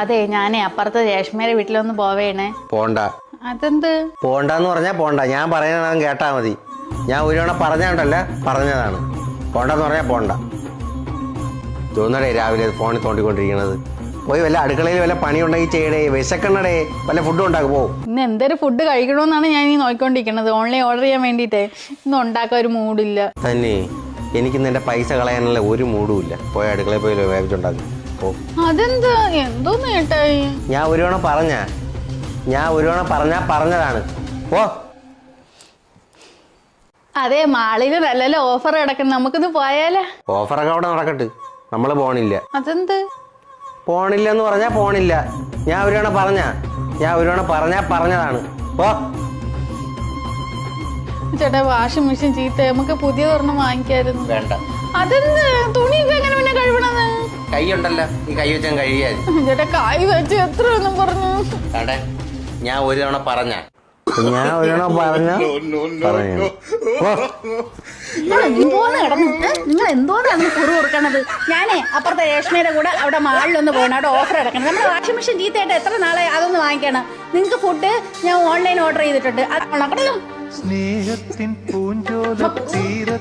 അതെ ഞാനേ അപ്പുറത്തെ രേഷ്മയുടെ വീട്ടിലൊന്ന് പോവേണേ. പോണ്ട. അതെന്ത്? പോണ്ടെന്ന് പറഞ്ഞാ പോണ്ട. ഞാൻ പറയുന്ന കേട്ടാ മതി. ഞാൻ ഒരു തവണ പറഞ്ഞാണ്ടല്ല പറഞ്ഞതാണ്. പോണ്ടെന്ന് പറഞ്ഞാൽ പോണ്ട. തോന്നടേ രാവിലെ ഫോണിൽ തോണ്ടിക്കൊണ്ടിരിക്കണത്. പോയി വല്ല അടുക്കളയിൽ വല്ല പണി ഉണ്ടെങ്കിൽ ചെയ്യടേ വിശക്കണടേ വല്ല ഫുഡ് ഉണ്ടാക്കി പോ. ഇന്ന് എന്തൊരു ഫുഡ് കഴിക്കണമെന്നാണ് ഞാൻ ഈ നോക്കിക്കൊണ്ടിരിക്കുന്നത് ഓൺലൈൻ ഓർഡർ ചെയ്യാൻ വേണ്ടിയിട്ടേ. ഇന്ന് ഉണ്ടാക്കാൻ ഒരു മൂഡില്ല തന്നെ. എനിക്ക് എന്റെ പൈസ കളയാനുള്ള ഒരു മൂടും പോയ അടുക്കളയിൽ പോയി വേവിച്ചുണ്ടാക്കി അതെന്താ? ഞാൻ ഒരുവണ പറഞ്ഞ. ഞാൻ ഒരുവണ പറഞ്ഞ പറഞ്ഞാ പറഞ്ഞതാണ്. ഓ അതെ മാളിൽ നല്ല ഓഫർ കിടക്കുന്നു. നമുക്കിന്ന് പോയാലേ? ഓഫറൊക്കെ അവിടെ നടക്കട്ടെ നമ്മൾ പോണില്ല. അതെന്ത്? പോണില്ല എന്ന് പറഞ്ഞാ പോണില്ല. ഞാൻ ഒരുവണ പറഞ്ഞ. ഞാൻ ഒരുവണ പറഞ്ഞ പറഞ്ഞാ പറഞ്ഞതാണ്. പോ. ചേട്ടാ വാഷിംഗ് മെഷീൻ ചീത്ത നമുക്ക് പുതിയ ഒരെണ്ണം വാങ്ങിക്കായിരുന്നു. വേണ്ട. അതെന്ത്? തുണിയൊക്കെ എങ്ങനെ പിന്നെ കഴുകണത്? കൈ ഉണ്ടല്ലോ ഈ കൈ വെച്ചാൽ കഴിയാൻ ചേട്ടാ കൈ വെച്ച് എത്ര ഒന്നും പറഞ്ഞു. കണ്ടേ ഞാൻ ഒരു തവണ പറഞ്ഞ. ഞാൻ ഒരു തവണ പറഞ്ഞ. നിങ്ങൾ എന്തോന്ന് കിടന്നിട്ട്? നിങ്ങൾ എന്തോന്നാണ് കുറു കൊടുക്കണത്? ഞാനേ അപ്പുറത്തെ രേഷ്മയുടെ കൂടെ അവിടെ മാളിലൊന്ന് പോകണം അവിടെ ഓഫർ കിടക്കണം നമ്മുടെ വാഷിംഗ് മെഷീൻ ചീത്തയായിട്ട് എത്ര നാളെ അതൊന്ന് വാങ്ങിക്കണം. നിങ്ങൾക്ക് ഫുഡ് ഞാൻ ഓൺലൈൻ ഓർഡർ ചെയ്തിട്ടുണ്ട്. അത് നടക്കണല്ലോ സ്നേഹത്തിൻ പൂഞ്ചോല എത്തും